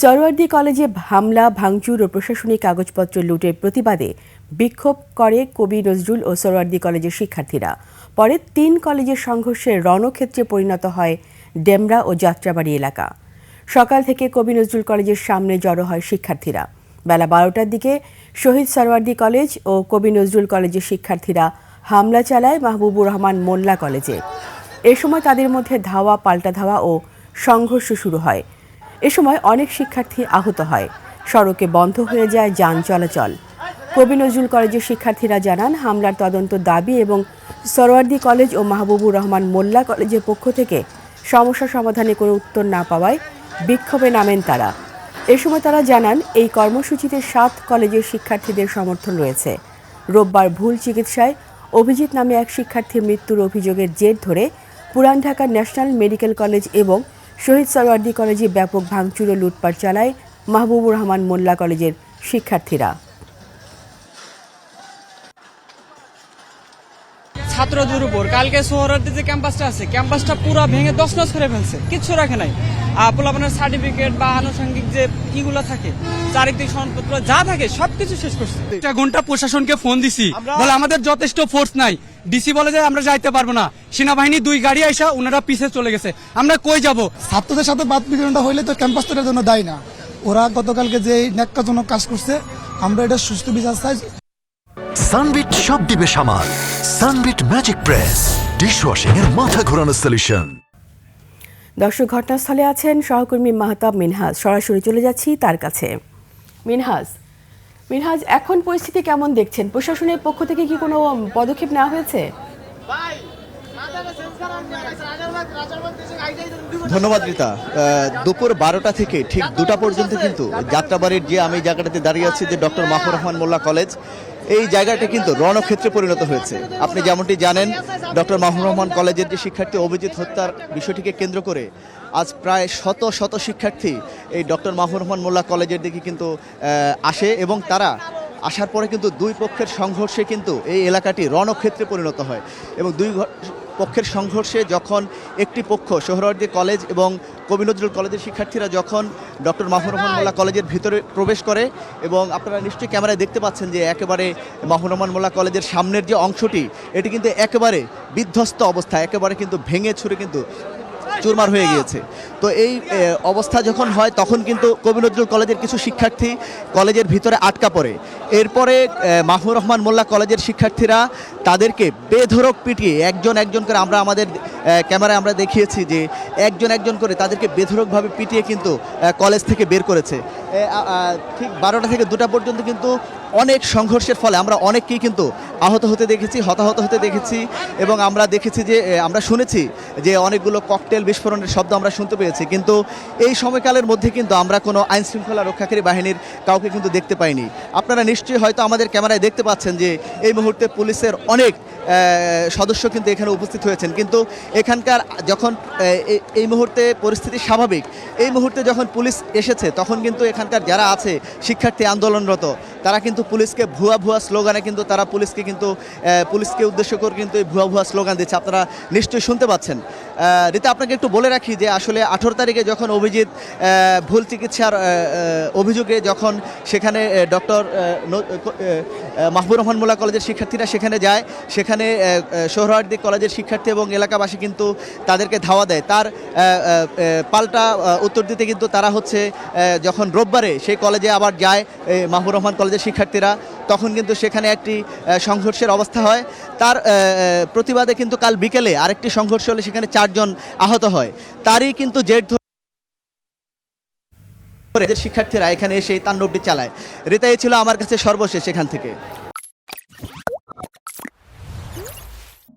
সরওয়ার্দী কলেজে হামলা, ভাঙচুর ও প্রশাসনিক কাগজপত্র লুটের প্রতিবাদে বিক্ষোভ করে কবি নজরুল ও সরওয়ার্দী কলেজের শিক্ষার্থীরা। পরে তিন কলেজের সংঘর্ষে রণক্ষেত্রে পরিণত হয় ডেমরা ও যাত্রাবাড়ি এলাকা। সকাল থেকে কবি নজরুল কলেজের সামনে জড়ো হয় শিক্ষার্থীরা। বেলা বারোটার দিকে শহীদ সরওয়ার্দী কলেজ ও কবি নজরুল কলেজের শিক্ষার্থীরা হামলা চালায় মাহবুবুর রহমান মোল্লা কলেজে। এ সময় তাদের মধ্যে ধাওয়া, পাল্টা ধাওয়া ও সংঘর্ষ শুরু হয়। এ সময় অনেক শিক্ষার্থী আহত হয়। সড়কে বন্ধ হয়ে যায় যান চলাচল। কবি নজরুল কলেজের শিক্ষার্থীরা জানান, হামলার তদন্ত দাবি এবং সরওয়ার্দী কলেজ ও মাহবুবুর রহমান মোল্লা কলেজের পক্ষ থেকে সমস্যা সমাধানে কোনো উত্তর না পাওয়ায় বিক্ষোভে নামেন তারা। এ সময় তারা জানান, এই কর্মসূচিতে সাত কলেজের শিক্ষার্থীদের সমর্থন রয়েছে। রোববার ভুল চিকিৎসায় অভিজিৎ নামে এক শিক্ষার্থীর মৃত্যুর অভিযোগের জের ধরে পুরান ঢাকার ন্যাশনাল মেডিকেল কলেজ এবং শহীদ সরওয়ার্দী কলেজে ব্যাপক ভাঙচুর ও লুটপাট চালায় মাহবুবুর রহমান মোল্লা কলেজের শিক্ষার্থীরা। ছাত্রদের উপর কালকে সোহরার্দি যে ক্যাম্পাসটা আছে। ক্যাম্পাসটা পুরো ভেঙে দশ নস করে ফেলছে। কিচ্ছু রাখে নাই। আপনার সার্টিফিকেট বা আনুষঙ্গিক যে ইগুলো থাকে চারিত্রিক সনদপত্র যা থাকে সবকিছু শেষ করছে। একটা ঘণ্টা প্রশাসনকে ফোন দিছি। বলে আমাদের যথেষ্ট ফোর্স নাই। ডিসি বলে যে আমরা যাইতে পারব না। সেনাবাহিনী দুই গাড়ি আইসা ওনারা পিছে চলে গেছে। আমরা কই যাব? ছাত্রদের সাথে বাদ বিতরণটা হইলে তো ক্যাম্পাস তো জন্য দায়ী না। ওরা গতকালকে যে ন্যাক্কাজনক কাজ করছে আমরা এটা সুস্থ বিচার চাই। সানবিট সব দিবে সামাল। Sunbit magic press. ডিশওয়াশিং এর মাথা ঘোরানো সলিউশন দর্শক ঘটনাস্থলে আছেন সহকর্মী মাহতাব মিনহাজ। সরাসরি চলে যাচ্ছি তার কাছে। মিনহাজ মিনহাজ এখন পরিস্থিতি কেমন দেখছেন? প্রশাসনের পক্ষ থেকে কি কোনো পদক্ষেপ নেওয়া হয়েছে? ধন্যবাদ রীতা। আহ, দুপুর বারোটা থেকে ঠিক দুটা পর্যন্ত কিন্তু যাত্রাবাড়ির যে আমি জায়গাটাতে দাঁড়িয়ে আছি যে ডক্টর মাহফুর রহমান মোল্লা কলেজ এই জায়গাটা কিন্তু রণক্ষেত্রে পরিণত হয়েছে। আপনি যেমনটি জানেন, ডক্টর মাহমুদ রহমান কলেজের যে শিক্ষার্থী অভিজিৎ হত্যার বিষয়টিকে কেন্দ্র করে আজ প্রায় শত শত শিক্ষার্থী এই ডক্টর মাহমুদ রহমান মোল্লা কলেজের দিকে কিন্তু আসে এবং তারা আসার পরে কিন্তু দুই পক্ষের সংঘর্ষে কিন্তু এই এলাকাটি রণক্ষেত্রে পরিণত হয় এবং দুই পক্ষের সংঘর্ষে যখন একটি পক্ষ সোহরাওয়ার্দী কলেজ এবং কবি নজরুল কলেজের শিক্ষার্থীরা যখন ডক্টর মাহমুর রহমান মোল্লা কলেজের ভিতরে প্রবেশ করে এবং আপনারা নিশ্চয়ই ক্যামেরায় দেখতে পাচ্ছেন যে একেবারে মাহমুর রহমান মোল্লা কলেজের সামনের যে অংশটি, এটি কিন্তু একেবারে বিধ্বস্ত অবস্থা, একেবারে কিন্তু ভেঙে ছুঁড়ে কিন্তু চুরমার হয়ে গিয়েছে। তো এই অবস্থা যখন হয়, তখন কিন্তু কবি নজরুল কলেজের কিছু শিক্ষার্থী কলেজের ভিতরে আটকা পড়ে। এরপরে মাহমুর রহমান মোল্লা কলেজের শিক্ষার্থীরা তাদেরকে বেধরক পিটিয়ে একজন একজন করে আমরা আমাদের ক্যামেরায় আমরা দেখিয়েছি যে একজন একজন করে তাদেরকে বেধরকভাবে পিটিয়ে কিন্তু কলেজ থেকে বের করেছে। ঠিক বারোটা থেকে দুটা পর্যন্ত কিন্তু অনেক সংঘর্ষের ফলে আমরা অনেককেই কিন্তু আহত হতে দেখেছি, হতাহত হতে দেখেছি এবং আমরা দেখেছি যে আমরা শুনেছি যে অনেকগুলো ককটেল বিস্ফোরণের শব্দ আমরা শুনতে পেয়েছি। কিন্তু এই সময়কালের মধ্যে কিন্তু আমরা কোনো আইন শৃঙ্খলা রক্ষাকারী বাহিনীর কাউকে কিন্তু দেখতে পাইনি। আপনারা নিশ্চয়ই হয়তো আমাদের ক্যামেরায় দেখতে পাচ্ছেন যে, এই মুহূর্তে পুলিশের অনেক সদস্য কিন্তু এখানে উপস্থিত হয়েছেন। কিন্তু এখানকার যখন এই- মুহূর্তে পরিস্থিতি স্বাভাবিক, এই মুহূর্তে যখন পুলিশ এসেছে, তখন কিন্তু এখানকার যারা আছে, শিক্ষার্থী, আন্দোলনরত তারা কিন্তু পুলিশকে ভুয়া ভুয়া স্লোগানে কিন্তু তারা পুলিশকে কিন্তু পুলিশকে উদ্দেশ্য করে কিন্তু এই ভুয়া ভুয়া স্লোগান দিচ্ছে। আপনারা নিশ্চয়ই শুনতে পাচ্ছেন। রীতা, আপনাকে একটু বলে রাখি যে আসলে আঠেরো তারিখে যখন অভিজিৎ ভুল চিকিৎসার অভিযোগে যখন সেখানে ডক্টর মাহবুর রহমান মোল্লা কলেজের শিক্ষার্থীরা সেখানে যায়। সেখানে সোহরাওয়ার্দী কলেজের শিক্ষার্থী এবং এলাকাবাসী কিন্তু তাদেরকে ধাওয়া দেয়। তার পাল্টা উত্তর দিতে কিন্তু তারা হচ্ছে যখন রোববারে সেই কলেজে আবার যায় মাহবুর রহমান কলেজের শিক্ষার্থীরা, তখন কিন্তু সেখানে একটি সংঘর্ষের অবস্থা হয়। তার প্রতিবাদে কিন্তু কাল বিকেলে আরেকটি সংঘর্ষ হলে সেখানে চারজন আহত হয়। তারই কিন্তু জেট শিক্ষার্থীরা এখানে এসে তাণ্ডবটি চালায়। রেতাই ছিল আমার কাছে সর্বশেষ এখান থেকে।